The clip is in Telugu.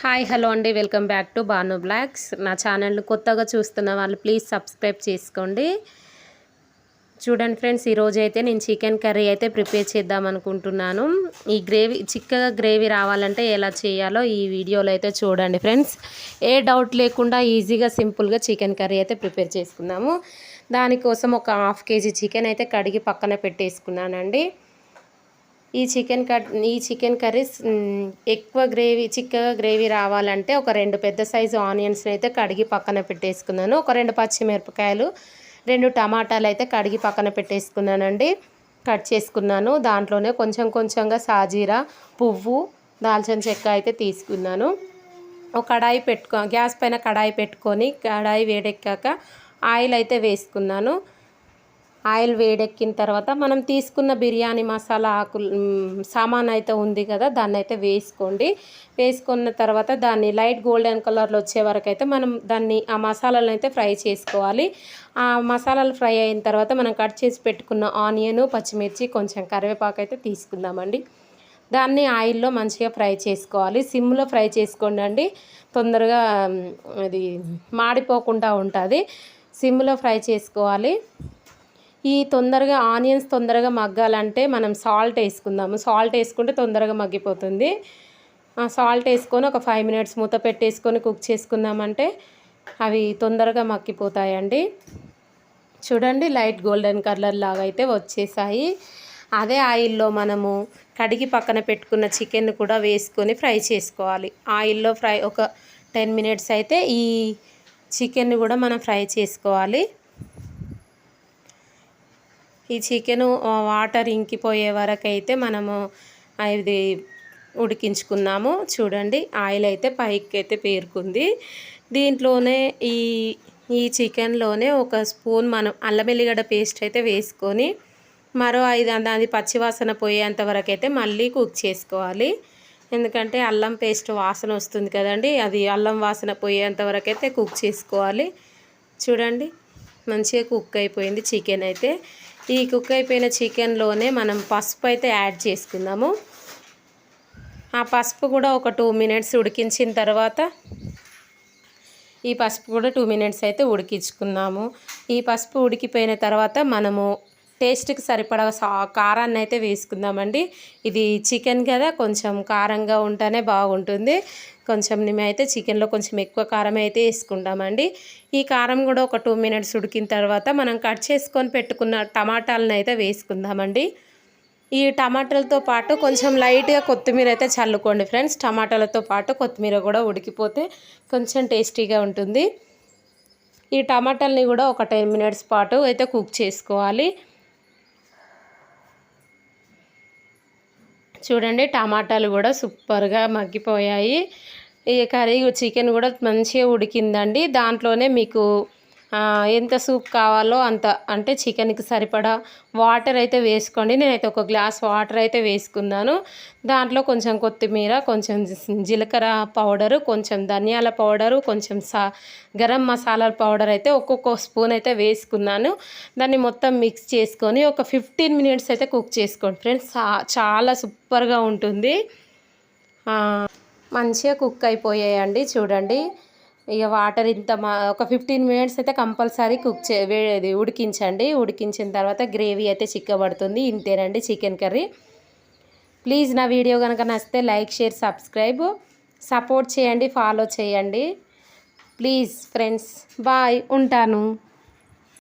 హాయ్ హలో అండి. Welcome back to Banu blogs. నా ఛానల్ని కొత్తగా చూస్తున్న వాళ్ళు ప్లీజ్ సబ్స్క్రైబ్ చేసుకోండి. చూడండి ఫ్రెండ్స్ ఈరోజు అయితే నేను చికెన్ కర్రీ అయితే ప్రిపేర్ చేద్దాం అనుకుంటున్నాను. ఈ గ్రేవీ చిక్కగా గ్రేవీ రావాలంటే ఎలా చేయాలో ఈ వీడియోలో అయితే చూడండి ఫ్రెండ్స్. ఏ డౌట్ లేకుండా ఈజీగా సింపుల్గా చికెన్ కర్రీ అయితే ప్రిపేర్ చేసుకున్నాము. దానికోసం ఒక హాఫ్ కేజీ చికెన్ అయితే కడిగి పక్కన పెట్టేసుకున్నానండి. ఈ చికెన్ కట్ ఈ చికెన్ కర్రీస్ ఎక్కువ గ్రేవీ చిక్కగా గ్రేవీ రావాలంటే ఒక రెండు పెద్ద సైజు ఆనియన్స్ అయితే కడిగి పక్కన పెట్టేసుకున్నాను. ఒక రెండు పచ్చిమిరపకాయలు రెండు టమాటాలు అయితే కడిగి పక్కన పెట్టేసుకున్నానండి. కట్ చేసుకున్నాను. దాంట్లోనే కొంచెం కొంచెంగా సాజీరా పువ్వు దాల్చిన చెక్క అయితే తీసుకున్నాను. ఒక కడాయి పెట్టుకో గ్యాస్ పైన కడాయి పెట్టుకొని కడాయి వేడెక్కాక ఆయిల్ అయితే వేసుకున్నాను. ఆయిల్ వేడెక్కిన తర్వాత మనం తీసుకున్న బిర్యానీ మసాలా ఆకులు సామాన్ అయితే ఉంది కదా దాన్ని అయితే వేసుకోండి. వేసుకున్న తర్వాత దాన్ని లైట్ గోల్డెన్ కలర్లో వచ్చే వరకు అయితే మనం దాన్ని ఆ మసాలాలను అయితే ఫ్రై చేసుకోవాలి. ఆ మసాలాలు ఫ్రై అయిన తర్వాత మనం కట్ చేసి పెట్టుకున్న ఆనియన్ పచ్చిమిర్చి కొంచెం కరివేపాకు అయితే తీసుకుందామండి. దాన్ని ఆయిల్లో మంచిగా ఫ్రై చేసుకోవాలి. సిమ్లో ఫ్రై చేసుకోండి అండి. తొందరగా అది మాడిపోకుండా ఉంటుంది. సిమ్లో ఫ్రై చేసుకోవాలి. ఈ తొందరగా ఆనియన్స్ తొందరగా మగ్గాలంటే మనం సాల్ట్ వేసుకుందాము. సాల్ట్ వేసుకుంటే తొందరగా మగ్గిపోతుంది. సాల్ట్ వేసుకొని ఒక ఫైవ్ మినిట్స్ మూత పెట్టేసుకొని కుక్ చేసుకుందామంటే అవి తొందరగా మగ్గిపోతాయండి. చూడండి లైట్ గోల్డెన్ కలర్ లాగా అయితే వచ్చేసాయి. అదే ఆయిల్లో మనము కడిగి పక్కన పెట్టుకున్న చికెన్ కూడా వేసుకొని ఫ్రై చేసుకోవాలి. ఆయిల్లో ఫ్రై ఒక టెన్ మినిట్స్ అయితే ఈ చికెన్ కూడా మనం ఫ్రై చేసుకోవాలి. ఈ చికెను వాటర్ ఇంకిపోయే వరకు అయితే మనము ఇది ఉడికించుకున్నాము. చూడండి ఆయిల్ అయితే పైకి అయితే పేరుకుంది. దీంట్లోనే ఈ ఈ చికెన్లోనే ఒక స్పూన్ మనం అల్లం ఎల్లిగడ్డ పేస్ట్ అయితే వేసుకొని మరో ఐదు అది పచ్చివాసన పోయేంత వరకు అయితే మళ్ళీ కుక్ చేసుకోవాలి. ఎందుకంటే అల్లం పేస్ట్ వాసన వస్తుంది కదండి అది అల్లం వాసన పోయేంత వరకు అయితే కుక్ చేసుకోవాలి. చూడండి మంచిగా కుక్ అయిపోయింది చికెన్ అయితే. ఈ కుక్ అయిపోయిన చికెన్లోనే మనం పసుపు అయితే యాడ్ చేసుకుందాము. ఆ పసుపు కూడా ఒక టూ మినిట్స్ ఉడికించిన తర్వాత ఈ పసుపు కూడా టూ మినిట్స్ అయితే ఉడికించుకున్నాము. ఈ పసుపు ఉడికిపోయిన తర్వాత మనము టేస్ట్కి సరిపడా కారాన్ని అయితే వేసుకుందామండి. ఇది చికెన్ కదా కొంచెం కారంగా ఉంటేనే బాగుంటుంది. కొంచెం అయితే చికెన్లో కొంచెం ఎక్కువ కారం అయితే వేసుకుంటామండి. ఈ కారం కూడా ఒక టూ మినిట్స్ ఉడికిన తర్వాత మనం కట్ చేసుకొని పెట్టుకున్న టమాటాలను అయితే వేసుకుందామండి. ఈ టమాటాలతో పాటు కొంచెం లైట్గా కొత్తిమీర అయితే చల్లుకోండి ఫ్రెండ్స్. టమాటాలతో పాటు కొత్తిమీర కూడా ఉడికిపోతే కొంచెం టేస్టీగా ఉంటుంది. ఈ టమాటాలని కూడా ఒక టెన్ మినిట్స్ పాటు అయితే కుక్ చేసుకోవాలి. చూడండి టమాటాలు కూడా సూపర్గా మగ్గిపోయాయి. ఈ కర్రీ చికెన్ కూడా మంచిగా ఉడికిందండి. దాంట్లోనే మీకు ఎంత సూప్ కావాలో అంత అంటే చికెన్కి సరిపడా వాటర్ అయితే వేసుకోండి. నేనైతే ఒక గ్లాస్ వాటర్ అయితే వేసుకున్నాను. దాంట్లో కొంచెం కొత్తిమీర కొంచెం జీలకర్ర పౌడరు కొంచెం ధనియాల పౌడరు కొంచెం సా గరం మసాలా పౌడర్ అయితే ఒక్కొక్క స్పూన్ అయితే వేసుకున్నాను. దాన్ని మొత్తం మిక్స్ చేసుకొని ఒక ఫిఫ్టీన్ మినిట్స్ అయితే కుక్ చేసుకోండి ఫ్రెండ్స్. చాలా సూపర్గా ఉంటుంది. మంచిగా కుక్ అయిపోయాయండి. చూడండి. ఇక వాటర్ ఇంత మా ఒక ఫిఫ్టీన్ మినిట్స్ అయితే కంపల్సరీ కుక్ చే ఉడికించండి. ఉడికించిన తర్వాత గ్రేవీ అయితే చిక్కబడుతుంది. ఇంతేనండి చికెన్ కర్రీ. ప్లీజ్ నా వీడియో కనుక నచ్చితే లైక్ షేర్ సబ్స్క్రైబ్. సపోర్ట్ చేయండి ఫాలో చేయండి. Please friends bye. ఉంటాను.